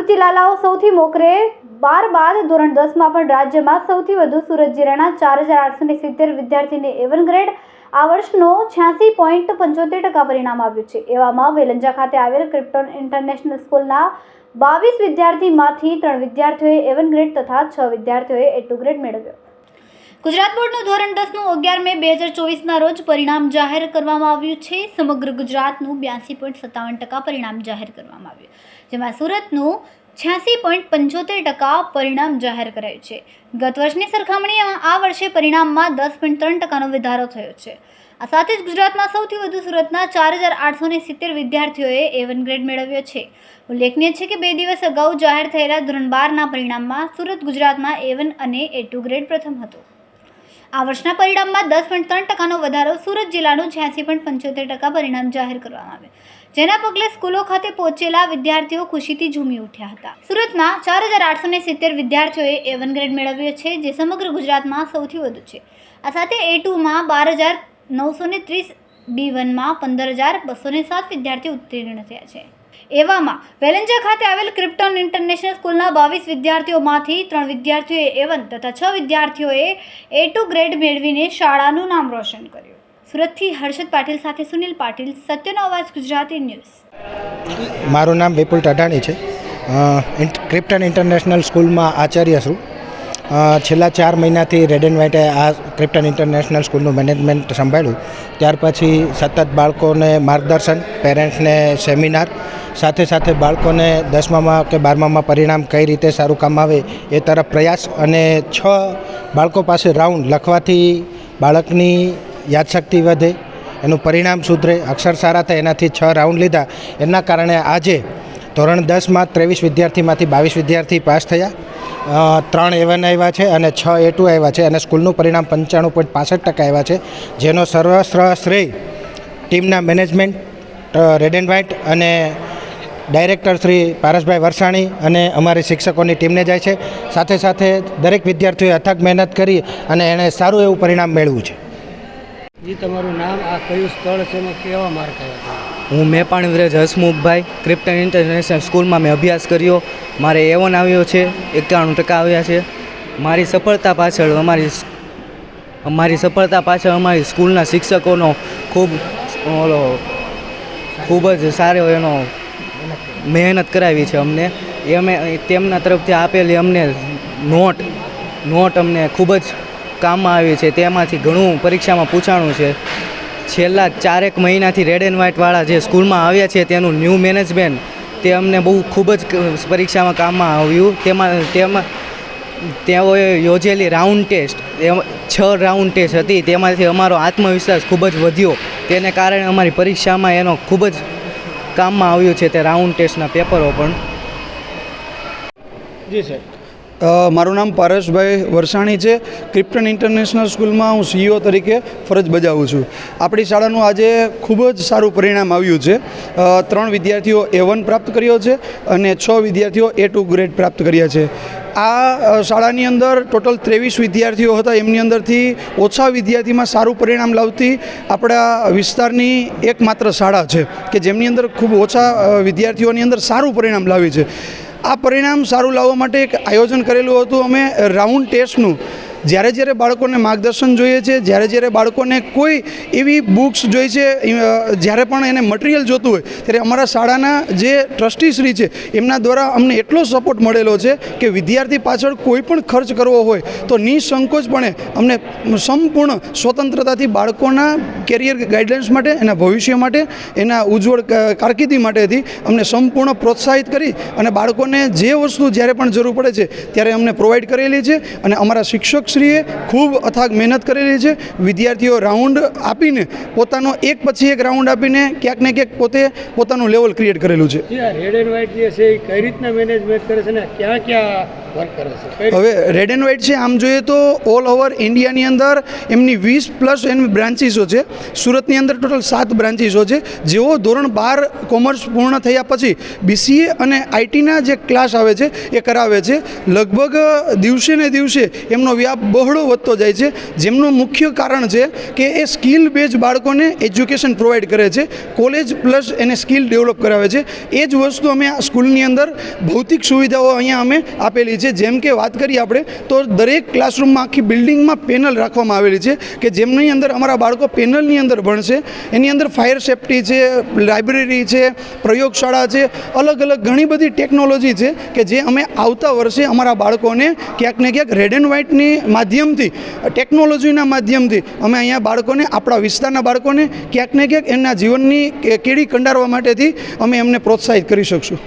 સુરતી સૌથી મોખરે બાર બાદ ધોરણ દસમાં પણ રાજ્યમાં સૌથી વધુ સુરત જિલ્લાના ચાર હજાર આઠસો ને સિત્તેર વિદ્યાર્થીને એવન ગ્રેડ આ વર્ષનો છ્યાસી પોઈન્ટ પંચોતેર ટકા પરિણામ આવ્યું છે. એવામાં વેલંજા ખાતે આવેલ ક્રિપ્ટોન ઇન્ટરનેશનલ સ્કૂલના બાવીસ વિદ્યાર્થીમાંથી ત્રણ વિદ્યાર્થીઓએ એવન ગ્રેડ તથા છ વિદ્યાર્થીઓએ એ ટુ ગ્રેડ મેળવ્યો. ગુજરાત બોર્ડનું ધોરણ દસનું અગિયાર મે બે હજાર ચોવીસના રોજ પરિણામ જાહેર કરવામાં આવ્યું છે. સમગ્ર ગુજરાતનું બ્યાસી પોઈન્ટ સત્તાવન ટકા પરિણામ જાહેર કરવામાં આવ્યું. જેમાં સુરતનું છ્યાસી પોઈન્ટ પંચોતેર ટકા પરિણામ જાહેર કરાયું છે. ગત વર્ષની સરખામણીમાં આ વર્ષે પરિણામમાં દસ પોઈન્ટ ત્રણ ટકાનો વધારો થયો છે. આ સાથે જ ગુજરાતમાં સૌથી વધુ સુરતના ચાર હજાર આઠસો સિત્તેર વિદ્યાર્થીઓએ એ વન ગ્રેડ મેળવ્યો છે. ઉલ્લેખનીય છે કે બે દિવસ અગાઉ જાહેર થયેલા ધોરણ બારના પરિણામમાં સુરત ગુજરાતમાં એ વન અને એ ટુ ગ્રેડ પ્રથમ હતો. આ વર્ષના પરિણામમાં દસ પોઈન્ટ ત્રણ ટકાનો વધારો સુરત જિલ્લાનું છ્યાસી પોઈન્ટ પંચોતેર ટકા પરિણામ જાહેર કરવામાં આવ્યું. જેના પગલે સ્કૂલો ખાતે પહોંચેલા વિદ્યાર્થીઓ ખુશીથી ઝૂમી ઉઠ્યા હતા. સુરતમાં ચાર હજાર આઠસો ને સિત્તેર વિદ્યાર્થીઓએ એ વન ગ્રેડ મેળવ્યો છે, જે સમગ્ર ગુજરાતમાં સૌથી વધુ છે. આ સાથે એ ટુમાં બાર હજાર નવસો ને ત્રીસ બી વનમાં પંદર હજાર બસો ને સાત વિદ્યાર્થીઓ ઉત્તીર્ણ થયા છે. એવામાં વેલેન્જા ખાતે આવેલ ક્રિપ્ટોન ઇન્ટરનેશનલ સ્કૂલના બાવીસ વિદ્યાર્થીઓમાંથી ત્રણ વિદ્યાર્થીઓએ એવન તથા છ વિદ્યાર્થીઓએ એ ટુ ગ્રેડ મેળવીને શાળાનું નામ રોશન કર્યું. સુરતથી હર્ષદ પાટીલ સાથે સુનિલ પાટીલ, સત્યનો અવાજ, ગુજરાતી ન્યૂઝ. મારું નામ વિપુલ ટાટાણી છે. ક્રિપ્ટન ઇન્ટરનેશનલ સ્કૂલમાં આચાર્ય છું. છેલ્લા ચાર મહિનાથી રેડ એન્ડ વ્હાઇટે આ ક્રિપ્ટન ઇન્ટરનેશનલ સ્કૂલનું મેનેજમેન્ટ સંભાળ્યું. ત્યાર પછી સતત બાળકોને માર્ગદર્શન પેરેન્ટ્સને સેમિનાર સાથે સાથે બાળકોને દસમામાં કે બારમામાં પરિણામ કઈ રીતે સારું કામ આવે એ તરફ પ્રયાસ અને છ બાળકો પાસે રાઉન્ડ લખવાથી બાળકની યાદશક્તિ વધે, એનું પરિણામ સુધરે, અક્ષર સારા થાય, એનાથી છ રાઉન્ડ લીધા. એના કારણે આજે ધોરણ દસમાં ત્રેવીસ વિદ્યાર્થીમાંથી બાવીસ વિદ્યાર્થી પાસ થયા. ત્રણ એવન આવ્યા છે અને છ એ ટુ આવ્યા છે અને સ્કૂલનું પરિણામ પંચાણું પોઈન્ટ પાસઠ ટકા આવ્યા છે, જેનો સર્વસ્ત્ર શ્રેય ટીમના મેનેજમેન્ટ રેડ એન્ડ વ્હાઇટ અને ડાયરેક્ટર શ્રી પારસભાઈ વરસાણી અને અમારી શિક્ષકોની ટીમને જાય છે. સાથે સાથે દરેક વિદ્યાર્થીઓએ અથાગ મહેનત કરી અને એણે સારું એવું પરિણામ મેળવ્યું છે. જી તમારું નામ આ કયું સ્થળ છે એમાં કેવા માર્ક આવ્યા? હું મેપાણ વ્રજ હસમુખભાઈ ક્રિપ્ટન ઇન્ટરનેશનલ સ્કૂલમાં મેં અભ્યાસ કર્યો. મારે એવન આવ્યો છે, એકાણું ટકા આવ્યા છે. મારી સફળતા પાછળ અમારી અમારી સફળતા પાછળ અમારી સ્કૂલના શિક્ષકોનો ખૂબ ઓલો, ખૂબ જ સારો એનો મહેનત કરાવી છે અમને. એ તેમના તરફથી આપેલી અમને નોટ નોટ અમને ખૂબ જ કામમાં આવી છે. તેમાંથી ઘણું પરીક્ષામાં પૂછાણું છે. છેલ્લા ચારેક મહિનાથી રેડ એન્ડ વ્હાઇટવાળા જે સ્કૂલમાં આવ્યા છે, તેનું ન્યૂ મેનેજમેન્ટ તે અમને બહુ ખૂબ જ પરીક્ષામાં કામમાં આવ્યું. તેમાં તેમાં, તેઓએ યોજેલી રાઉન્ડ ટેસ્ટ છ રાઉન્ડ ટેસ્ટ હતી. તેમાંથી અમારો આત્મવિશ્વાસ ખૂબ જ વધ્યો. તેને કારણે અમારી પરીક્ષામાં એનો ખૂબ જ કામમાં આવ્યું છે તે રાઉન્ડ ટેસ્ટના પેપરો પણ. જી સર મારું નામ પારસભાઈ વરસાણી છે. ક્રિપ્ટન ઇન્ટરનેશનલ સ્કૂલમાં હું સીઈઓ તરીકે ફરજ બજાવું છું. આપણી શાળાનું આજે ખૂબ જ સારું પરિણામ આવ્યું છે. ત્રણ વિદ્યાર્થીઓ એ વન પ્રાપ્ત કર્યો છે અને છ વિદ્યાર્થીઓ એ ટુ ગ્રેડ પ્રાપ્ત કર્યા છે. આ શાળાની અંદર ટોટલ ત્રેવીસ વિદ્યાર્થીઓ હતા. એમની અંદરથી ઓછા વિદ્યાર્થીમાં સારું પરિણામ લાવતી આપણા વિસ્તારની એકમાત્ર શાળા છે કે જેમની અંદર ખૂબ ઓછા વિદ્યાર્થીઓની અંદર સારું પરિણામ લાવી છે. આ પરિણામ સારું લાવવા માટે એક આયોજન કરેલું હતું. અમે રાઉન્ડ ટેસ્ટનું જ્યારે જ્યારે બાળકોને માર્ગદર્શન જોઈએ છે, જ્યારે જ્યારે બાળકોને કોઈ એવી બુક્સ જોઈ છે જ્યારે પણ એને મટીરિયલ જોતું હોય, ત્યારે અમારા શાળાના જે ટ્રસ્ટીશ્રી છે, એમના દ્વારા અમને એટલો સપોર્ટ મળેલો છે કે વિદ્યાર્થી પાછળ કોઈ પણ ખર્ચ કરવો હોય, તો નિસંકોચપણે અમને સંપૂર્ણ સ્વતંત્રતાથી બાળકોના કેરિયર ગાઈડલાઇન્સ માટે, એના ભવિષ્ય માટે, એના ઉજ્જવળ કારકિર્દી માટેથી અમને સંપૂર્ણ પ્રોત્સાહિત કરી અને બાળકોને જે વસ્તુ જ્યારે પણ જરૂર પડે છે, ત્યારે અમને પ્રોવાઈડ કરેલી છે અને અમારા શિક્ષકશ્રીએ ખૂબ અથાગ મહેનત કરેલી છે. વિદ્યાર્થીઓ રાઉન્ડ આપીને પોતાનો એક પછી એક રાઉન્ડ આપીને ક્યાંક ને ક્યાંક પોતે પોતાનું લેવલ ક્રિએટ કરેલું છે. રેડ એન્ડ વ્હાઇટ જે છે એ કઈ રીતના મેનેજમેન્ટ કરે છે ને? ક્યાં ક્યાં હવે રેડ એન્ડ વ્હાઇટ છે, આમ જોઈએ તો ઓલ ઓવર ઇન્ડિયાની અંદર એમની વીસ પ્લસ એની બ્રાન્ચીસો છે. સુરતની અંદર ટોટલ સાત બ્રાન્ચીસો છે. જેઓ ધોરણ બાર કોમર્સ પૂર્ણ થયા પછી બીસીએ અને આઈટીના જે ક્લાસ આવે છે, એ કરાવે છે. લગભગ દિવસે ને દિવસે એમનો વ્યાપ બહોળો વધતો જાય છે. જેમનું મુખ્ય કારણ છે કે એ સ્કિલ બેઝ બાળકોને એજ્યુકેશન પ્રોવાઈડ કરે છે. કોલેજ પ્લસ એને સ્કિલ ડેવલપ કરાવે છે. એ જ વસ્તુ અમે આ સ્કૂલની અંદર ભૌતિક સુવિધાઓ અહીંયા અમે આપેલી છે. જેમ કે વાત કરીએ આપણે, તો દરેક ક્લાસરૂમમાં આખી બિલ્ડિંગમાં પેનલ રાખવામાં આવેલી છે કે જેમની અંદર અમારા બાળકો પેનલની અંદર ભણશે. એની અંદર ફાયર સેફટી છે લાઇબ્રેરી છે, પ્રયોગશાળા છે, અલગ અલગ ઘણી બધી ટેકનોલોજી છે કે જે અમે આવતા વર્ષે અમારા બાળકોને ક્યાંક ને ક્યાંક રેડ એન્ડ વ્હાઇટની માધ્યમથી ટેકનોલોજીના માધ્યમથી અમે અહીંયા બાળકોને, આપણા વિસ્તારના બાળકોને ક્યાંક ને ક્યાંક એમના જીવનની કેડી કંડારવા માટેથી અમે એમને પ્રોત્સાહિત કરી શકશું.